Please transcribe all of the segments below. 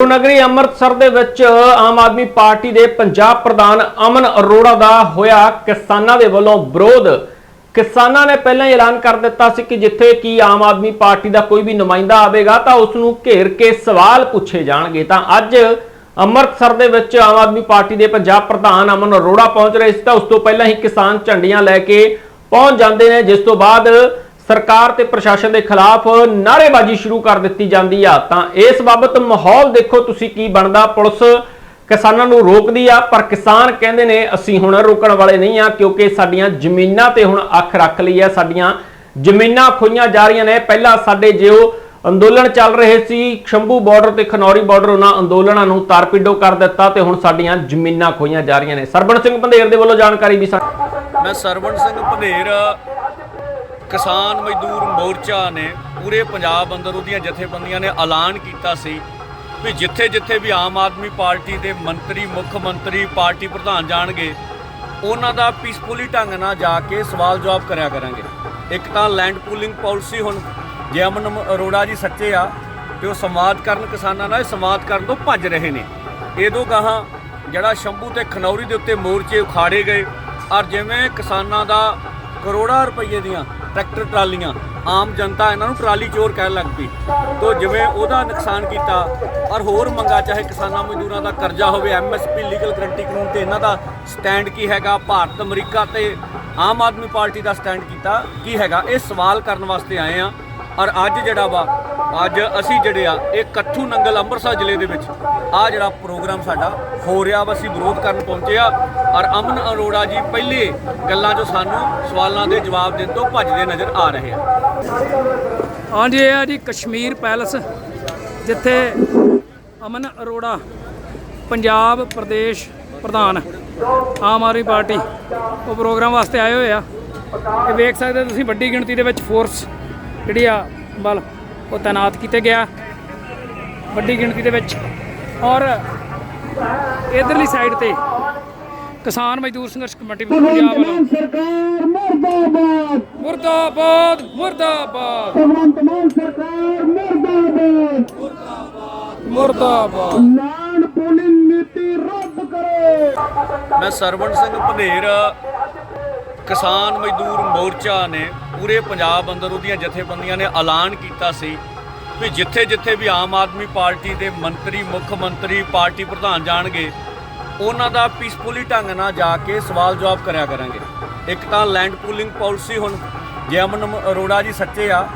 ਨਗਰੀ ਅੰਮ੍ਰਿਤਸਰ ਦੇ ਵਿੱਚ ਆਮ ਆਦਮੀ ਪਾਰਟੀ ਦੇ ਪੰਜਾਬ ਪ੍ਰਧਾਨ ਅਮਨ ਅਰੋੜਾ ਦਾ ਹੋਇਆ ਕਿਸਾਨਾਂ ਦੇ ਵੱਲੋਂ ਵਿਰੋਧ। ਕਿਸਾਨਾਂ ਨੇ ਪਹਿਲਾਂ ਹੀ ਐਲਾਨ ਕਰ ਦਿੱਤਾ ਸੀ ਕਿ ਜਿੱਥੇ ਕੀ ਆਮ ਆਦਮੀ ਪਾਰਟੀ ਦਾ ਕੋਈ ਵੀ ਨੁਮਾਇੰਦਾ ਆਵੇਗਾ ਤਾਂ ਉਸ ਨੂੰ ਘੇਰ ਕੇ ਸਵਾਲ ਪੁੱਛੇ ਜਾਣਗੇ। ਤਾਂ ਅੱਜ ਅੰਮ੍ਰਿਤਸਰ ਦੇ ਵਿੱਚ ਆਮ ਆਦਮੀ ਪਾਰਟੀ ਦੇ ਪੰਜਾਬ ਪ੍ਰਧਾਨ ਅਮਨ ਅਰੋੜਾ ਪਹੁੰਚ ਰਹੇ ਸੀ ਤਾਂ ਉਸ ਤੋਂ ਪਹਿਲਾਂ ਹੀ ਕਿਸਾਨ ਝੰਡੀਆਂ ਲੈ ਕੇ ਪਹੁੰਚ ਜਾਂਦੇ ਨੇ, ਜਿਸ ਤੋਂ ਬਾਅਦ ਸਰਕਾਰ ਤੇ ਪ੍ਰਸ਼ਾਸਨ ਦੇ ਖਿਲਾਫ ਨਾਅਰੇਬਾਜ਼ੀ ਸ਼ੁਰੂ ਕਰ ਦਿੱਤੀ ਜਾਂਦੀ ਆ। ਤਾਂ ਇਸ ਬਾਬਤ ਮਾਹੌਲ ਦੇਖੋ ਤੁਸੀਂ ਕੀ ਬਣਦਾ। ਪੁਲਿਸ ਕਿਸਾਨਾਂ ਨੂੰ ਰੋਕਦੀ ਆ, ਪਰ ਕਿਸਾਨ ਕਹਿੰਦੇ ਨੇ, ਅਸੀਂ ਹੁਣ ਰੋਕਣ ਵਾਲੇ ਨਹੀਂ ਆ, ਕਿਉਂਕਿ ਸਾਡੀਆਂ ਜ਼ਮੀਨਾਂ ਤੇ ਹੁਣ ਅੱਖ ਰੱਖ ਲਈ ਆ। ਸਾਡੀਆਂ ਜ਼ਮੀਨਾਂ ਖੋਈਆਂ ਜਾ ਰਹੀਆਂ ਨੇ। ਪਹਿਲਾਂ ਸਾਡੇ ਜਿਉ ਅੰਦੋਲਨ ਚੱਲ ਰਹੇ ਸੀ, ਸ਼ੰਭੂ ਬਾਰਡਰ ਤੇ ਖਨੌਰੀ ਬਾਰਡਰ ਉਹਨਾਂ ਅੰਦੋਲਨਾਂ ਨੂੰ ਤਾਰਪੀਡੋ ਕਰ ਦਿੱਤਾ ਤੇ ਹੁਣ ਸਾਡੀਆਂ ਜ਼ਮੀਨਾਂ ਖੋਈਆਂ ਜਾ ਰਹੀਆਂ ਨੇ। ਸਰਬਣ ਸਿੰਘ ਬੰਦੇਰ ਦੇ ਵੱਲੋਂ ਜਾਣਕਾਰੀ ਵੀ ਮੈਂ ਸਰਵਣ ਸਿੰਘ ਭਨੇਰ ਕਿਸਾਨ ਮਜ਼ਦੂਰ ਮੋਰਚਾ ਨੇ ਪੂਰੇ ਪੰਜਾਬ ਅੰਦਰ ਉਹਦੀਆਂ ਜਥੇਬੰਦੀਆਂ ਨੇ ਐਲਾਨ ਕੀਤਾ ਸੀ ਵੀ ਜਿੱਥੇ ਜਿੱਥੇ ਵੀ ਆਮ ਆਦਮੀ ਪਾਰਟੀ ਦੇ ਮੰਤਰੀ, ਮੁੱਖ ਮੰਤਰੀ, ਪਾਰਟੀ ਪ੍ਰਧਾਨ ਜਾਣਗੇ, ਉਹਨਾਂ ਦਾ ਪੀਸਫੁਲੀ ਢੰਗ ਨਾਲ ਜਾ ਕੇ ਸਵਾਲ ਜਵਾਬ ਕਰਿਆ ਕਰਾਂਗੇ। ਇੱਕ ਤਾਂ ਲੈਂਡ ਪੂਲਿੰਗ ਪਾਲਿਸੀ ਹੁਣ ਜੇ ਅਮਨ ਅਰੋੜਾ ਜੀ ਸੱਚੇ ਆ ਤੇ ਉਹ ਸੰਵਾਦ ਕਰਨ ਕਿਸਾਨਾਂ ਨਾਲ ਸੰਵਾਦ ਕਰਨ ਤੋਂ ਭੱਜ ਰਹੇ ਨੇ। ਇਹਦੋਂ ਗਾਹਾਂ ਜਿਹੜਾ ਸ਼ੰਭੂ ਤੇ ਖਨੌਰੀ ਦੇ ਉੱਤੇ ਮੋਰਚੇ ਉਖਾੜੇ ਗਏ, ਔਰ ਜਿਵੇਂ ਕਿਸਾਨਾਂ ਦਾ ਕਰੋੜਾਂ ਰੁਪਏ ਦੀਆਂ ਟਰੈਕਟਰ ਟਰਾਲੀਆਂ। ਆਮ ਜਨਤਾ ਇਹਨਾਂ ਨੂੰ ਟਰਾਲੀ ਚੋਰ ਕਹਿਣ ਲੱਗ ਪਈ। ਤੋ ਜਿਵੇਂ ਉਹਦਾ ਨੁਕਸਾਨ ਕੀਤਾ ਔਰ ਹੋਰ ਮੰਗਾ, ਚਾਹੇ ਕਿਸਾਨਾਂ ਮਜ਼ਦੂਰਾਂ ਦਾ ਕਰਜ਼ਾ ਹੋਵੇ ਐਮਐਸਪੀ ਲੀਗਲ ਗਰੰਟੀ ਕਾਨੂੰਨ ਤੇ ਇਹਨਾਂ ਦਾ ਸਟੈਂਡ ਕੀ ਹੈਗਾ? ਭਾਰਤ, ਅਮਰੀਕਾ ਤੇ ਆਮ ਆਦਮੀ ਪਾਰਟੀ ਦਾ ਸਟੈਂਡ ਕੀਤਾ ਕੀ ਹੈਗਾ? ਇਹ ਸਵਾਲ ਕਰਨ ਵਾਸਤੇ ਆਏ ਆ ਔਰ ਅੱਜ ਜਿਹੜਾ ਵਾ ਅੱਜ ਅਸੀਂ ਜਿਹੜੇ ਆ, ਇਹ ਕੱਠੂ ਨੰਗਲ ਅੰਮ੍ਰਿਤਸਰ ਜ਼ਿਲ੍ਹੇ ਦੇ ਵਿੱਚ ਆ ਜਿਹੜਾ ਪ੍ਰੋਗਰਾਮ ਸਾਡਾ ਹੋ ਰਿਹਾ ਵਾ, ਅਸੀਂ ਵਿਰੋਧ ਕਰਨ ਪਹੁੰਚੇ ਆ। ਔਰ ਅਮਨ ਅਰੋੜਾ ਜੀ ਪਹਿਲੇ ਗੱਲਾਂ 'ਚੋਂ ਸਾਨੂੰ ਸਵਾਲਾਂ ਦੇ ਜਵਾਬ ਦੇਣ ਤੋਂ ਭੱਜਦੇ ਨਜ਼ਰ ਆ ਰਹੇ ਆ। ਹਾਂਜੀ, ਇਹ ਆ ਜੀ ਕਸ਼ਮੀਰ ਪੈਲਸ, ਜਿੱਥੇ ਅਮਨ ਅਰੋੜਾ ਪੰਜਾਬ ਪ੍ਰਦੇਸ਼ ਪ੍ਰਧਾਨ ਆਮ ਆਦਮੀ ਪਾਰਟੀ ਉਹ ਪ੍ਰੋਗਰਾਮ ਵਾਸਤੇ ਆਏ ਹੋਏ ਆ। ਇਹ ਵੇਖ ਸਕਦੇ ਤੁਸੀਂ ਵੱਡੀ ਗਿਣਤੀ ਦੇ ਵਿੱਚ ਫੋਰਸ ਜਿਹੜੀ ਆ ਬਲ ਉਹ ਤਾਇਨਾਤ ਕੀਤੇ ਗਿਆ ਵੱਡੀ ਗਿਣਤੀ ਦੇ ਵਿੱਚ। ਔਰ ਇਧਰਲੀ ਸਾਈਡ ਤੇ ਕਿਸਾਨ ਮਜ਼ਦੂਰ ਸੰਘਰਸ਼ ਕਮੇਟੀ ਪੰਜਾਬ ਵੱਲੋਂ ਸਰਕਾਰ ਮਰਦਾਬਾਦ। ਮੁਰਦਾਬਾਦ ਮੁਰਦਾਬਾਦ। ਭਗਵੰਤ ਮਾਨ ਸਰਕਾਰ ਮਰਦਾਬਾਦ। ਮੁਰਦਾਬਾਦ। ਲੈਂਡ ਪੂਲਿੰਗ ਨੀਤੀ ਰੱਦ ਕਰੋ। ਮੈਂ ਸਰਵਣ ਸਿੰਘ ਭਨੇਰ ਕਿਸਾਨ ਮਜ਼ਦੂਰ ਮੋਰਚਾ ਨੇ ਪੂਰੇ ਪੰਜਾਬ ਅੰਦਰ ਉਹਦੀਆਂ ਜਥੇਬੰਦੀਆਂ ਨੇ ਐਲਾਨ ਕੀਤਾ ਸੀ ਵੀ ਜਿੱਥੇ ਜਿੱਥੇ ਵੀ ਆਮ ਆਦਮੀ ਪਾਰਟੀ ਦੇ ਮੰਤਰੀ, ਮੁੱਖ ਮੰਤਰੀ, ਪਾਰਟੀ ਪ੍ਰਧਾਨ ਜਾਣਗੇ, ਉਹਨਾਂ ਦਾ ਪੀਸਫੁਲੀ ਢੰਗ ਨਾਲ ਜਾ ਕੇ ਸਵਾਲ ਜਵਾਬ ਕਰਿਆ ਕਰਾਂਗੇ। ਇੱਕ ਤਾਂ ਲੈਂਡ ਪੂਲਿੰਗ ਪਾਲਿਸੀ ਹੁਣ ਜੇ ਅਮਨ ਅਰੋੜਾ ਜੀ ਸੱਚੇ ਆ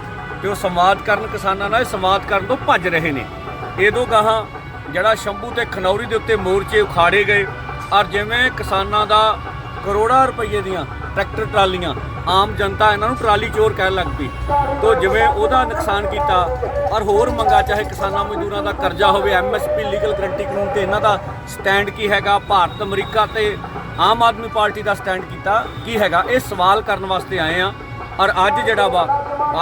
ਤੇ ਉਹ ਸੰਵਾਦ ਕਰਨ ਕਿਸਾਨਾਂ ਨਾਲ ਸੰਵਾਦ ਕਰਨ ਤੋਂ ਭੱਜ ਰਹੇ ਨੇ। ਇਹਦੋਂ ਗਾਹਾਂ ਜਿਹੜਾ ਸ਼ੰਭੂ ਤੇ ਖਨੌਰੀ ਦੇ ਉੱਤੇ ਮੋਰਚੇ ਉਖਾੜੇ ਗਏ, ਔਰ ਜਿਵੇਂ ਕਿਸਾਨਾਂ ਦਾ ਕਰੋੜਾਂ ਰੁਪਏ ਦੀਆਂ ਟਰੈਕਟਰ ਟਰਾਲੀਆਂ, ਆਮ ਜਨਤਾ ਇਹਨਾਂ ਨੂੰ ਟਰਾਲੀ ਚੋਰ ਕਹਿਣ ਲੱਗ ਪਈ। ਤੋ ਜਿਵੇਂ ਉਹਦਾ ਨੁਕਸਾਨ ਕੀਤਾ, ਔਰ ਹੋਰ ਮੰਗਾ, ਚਾਹੇ ਕਿਸਾਨਾਂ ਮਜ਼ਦੂਰਾਂ ਦਾ ਕਰਜ਼ਾ ਹੋਵੇ ਐਮਐਸਪੀ ਲੀਗਲ ਗਰੰਟੀ ਕਾਨੂੰਨ ਤੇ ਇਹਨਾਂ ਦਾ ਸਟੈਂਡ ਕੀ ਹੈਗਾ? ਭਾਰਤ, ਅਮਰੀਕਾ ਤੇ ਆਮ ਆਦਮੀ ਪਾਰਟੀ ਦਾ ਸਟੈਂਡ ਕੀਤਾ, ਕੀ ਹੈਗਾ? ਇਹ ਸਵਾਲ ਕਰਨ ਵਾਸਤੇ ਆਏ ਆ ਔਰ ਅੱਜ ਜਿਹੜਾ ਵਾ,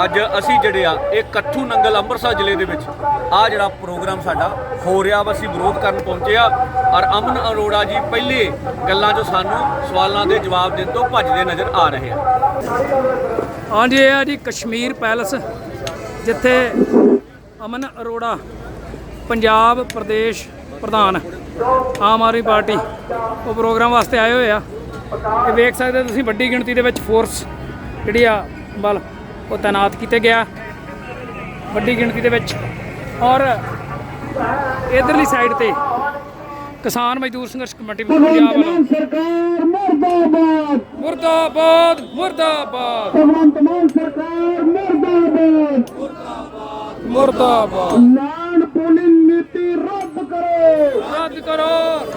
ਅੱਜ ਅਸੀਂ ਜਿਹੜੇ ਆ, ਇਹ ਕੱਠੂ ਨੰਗਲ ਅੰਮ੍ਰਿਤਸਰ ਜ਼ਿਲ੍ਹੇ ਦੇ ਵਿੱਚ ਆ ਜਿਹੜਾ ਪ੍ਰੋਗਰਾਮ ਸਾਡਾ ਹੋ ਰਿਹਾ ਵਾ, ਅਸੀਂ ਵਿਰੋਧ ਕਰਨ ਪਹੁੰਚੇ ਆ ਔਰ ਅਮਨ ਅਰੋੜਾ ਜੀ ਪਹਿਲੇ ਗੱਲਾਂ 'ਚੋਂ ਸਾਨੂੰ ਸਵਾਲਾਂ ਦੇ ਜਵਾਬ ਦੇਣ ਤੋਂ ਭੱਜਦੇ ਨਜ਼ਰ ਆ ਰਹੇ ਆ। ਹਾਂਜੀ, ਇਹ ਆ ਜੀ ਕਸ਼ਮੀਰ ਪੈਲਸ, ਜਿੱਥੇ ਅਮਨ ਅਰੋੜਾ ਪੰਜਾਬ ਪ੍ਰਦੇਸ਼ ਪ੍ਰਧਾਨ ਆਮ ਆਦਮੀ ਪਾਰਟੀ ਉਹ ਪ੍ਰੋਗਰਾਮ ਵਾਸਤੇ ਆਏ ਹੋਏ ਆ। ਇਹ ਵੇਖ ਸਕਦੇ ਤੁਸੀਂ ਵੱਡੀ ਗਿਣਤੀ ਦੇ ਵਿੱਚ ਫੋਰਸ ਜਿਹੜੀ ਆ ਬਲ ਉਹ ਤਾਇਨਾਤ ਕੀਤੇ ਗਿਆ। ਵੱਡੀ ਗਿਣਤੀ ਦੇ ਵਿੱਚ ਔਰ ਇਧਰਲੀ ਸਾਈਡ ਤੇ ਕਿਸਾਨ ਮਜ਼ਦੂਰ ਸੰਘਰਸ਼ ਕਮੇਟੀ ਪੰਜਾਬ ਵੱਲੋਂ ਸਰਕਾਰ ਮਰਦਾਬਾਦ। ਮੁਰਦਾਬਾਦ ਮੁਰਦਾਬਾਦ। ਭਗਵੰਤ ਮਾਨ ਸਰਕਾਰ ਮਰਦਾਬਾਦ। ਮੁਰਦਾਬਾਦ। ਲੈਂਡ ਪੂਲਿੰਗ ਨੀਤੀ ਰੱਦ ਕਰੋ। ਰੱਦ ਕਰੋ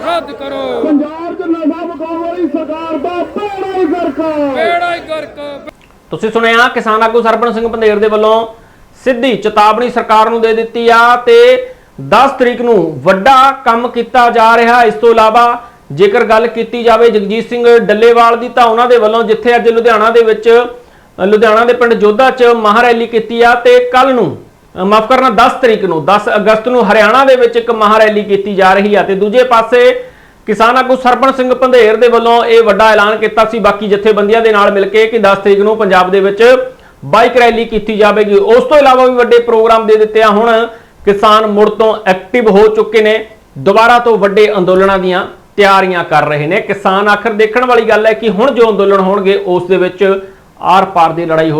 ਰੱਦ ਕਰੋ। ਪੰਜਾਬ 'ਚ ਨਸ਼ਾ ਵਿਕਾਉਣ ਵਾਲੀ ਸਰਕਾਰ ਦਾ ਬੇੜਾ ਹੀ ਗਰਕਾ ਬੇੜਾ ਹੀ ਗਰਕ ਤੁਸੀਂ ਸੁਣਿਆ ਕਿਸਾਨ ਆਗੂ ਸਰਪਣ ਸਿੰਘ ਪੰਦੇਰ ਦੇ ਵੱਲੋਂ ਸਿੱਧੀ ਚੇਤਾਵਨੀ ਸਰਕਾਰ ਨੂੰ ਦੇ ਦਿੱਤੀ ਆ ਤੇ 10 ਤਰੀਕ ਨੂੰ ਵੱਡਾ ਕੰਮ ਕੀਤਾ ਜਾ ਰਿਹਾ ਇਸ ਤੋਂ ਇਲਾਵਾ ਜੇਕਰ ਗੱਲ ਕੀਤੀ ਜਾਵੇ ਜਗਜੀਤ ਸਿੰਘ ਡੱਲੇਵਾਲ ਦੀ ਤਾਂ ਉਹਨਾਂ ਦੇ ਵੱਲੋਂ ਜਿੱਥੇ ਅੱਜ ਲੁਧਿਆਣਾ ਦੇ ਵਿੱਚ ਲੁਧਿਆਣਾ ਦੇ ਪਿੰਡ ਜੋਧਾ 'ਚ ਮਹਾਰੈਲੀ ਕੀਤੀ ਆ ਤੇ ਕੱਲ ਨੂੰ ਮਾਫ ਕਰਨਾ 10 ਤਰੀਕ ਨੂੰ 10 ਅਗਸਤ ਨੂੰ ਹਰਿਆਣਾ ਦੇ ਵਿੱਚ ਇੱਕ ਮਹਾਰੈਲੀ ਕੀਤੀ ਜਾ ਰਹੀ ਆ ਤੇ ਦੂਜੇ ਪਾਸੇ ਕਿਸਾਨ ਆਗੂ ਸਰਪਣ ਸਿੰਘ ਪੰਧੇਰ ਦੇ ਵੱਲੋਂ ਇਹ ਵੱਡਾ ਐਲਾਨ ਕੀਤਾ ਸੀ। ਬਾਕੀ ਜਥੇਬੰਦੀਆਂ ਦੇ ਨਾਲ ਮਿਲ ਕੇ ਕਿ 10 ਤਰੀਕ ਨੂੰ ਪੰਜਾਬ ਦੇ ਵਿੱਚ ਬਾਈਕ ਰੈਲੀ ਕੀਤੀ ਜਾਵੇਗੀ। ਉਸ ਤੋਂ ਇਲਾਵਾ ਵੀ ਵੱਡੇ ਪ੍ਰੋਗਰਾਮ ਦੇ ਦਿੱਤੇ ਆ। ਹੁਣ ਕਿਸਾਨ ਮੁੜ ਤੋਂ ਐਕਟਿਵ ਹੋ ਚੁੱਕੇ ਨੇ, ਦੁਬਾਰਾ ਤੋਂ ਵੱਡੇ ਅੰਦੋਲਨਾਂ ਦੀਆਂ ਤਿਆਰੀਆਂ ਕਰ ਰਹੇ ਨੇ। ਕਿਸਾਨ ਆਖਰ ਦੇਖਣ ਵਾਲੀ ਗੱਲ ਹੈ ਕਿ ਹੁਣ ਜੋ ਅੰਦੋਲਨ ਹੋਣਗੇ, ਉਸ ਦੇ ਵਿੱਚ ਆਰ ਪਾਰ ਦੀ ਲੜਾਈ ਹੋਵੇ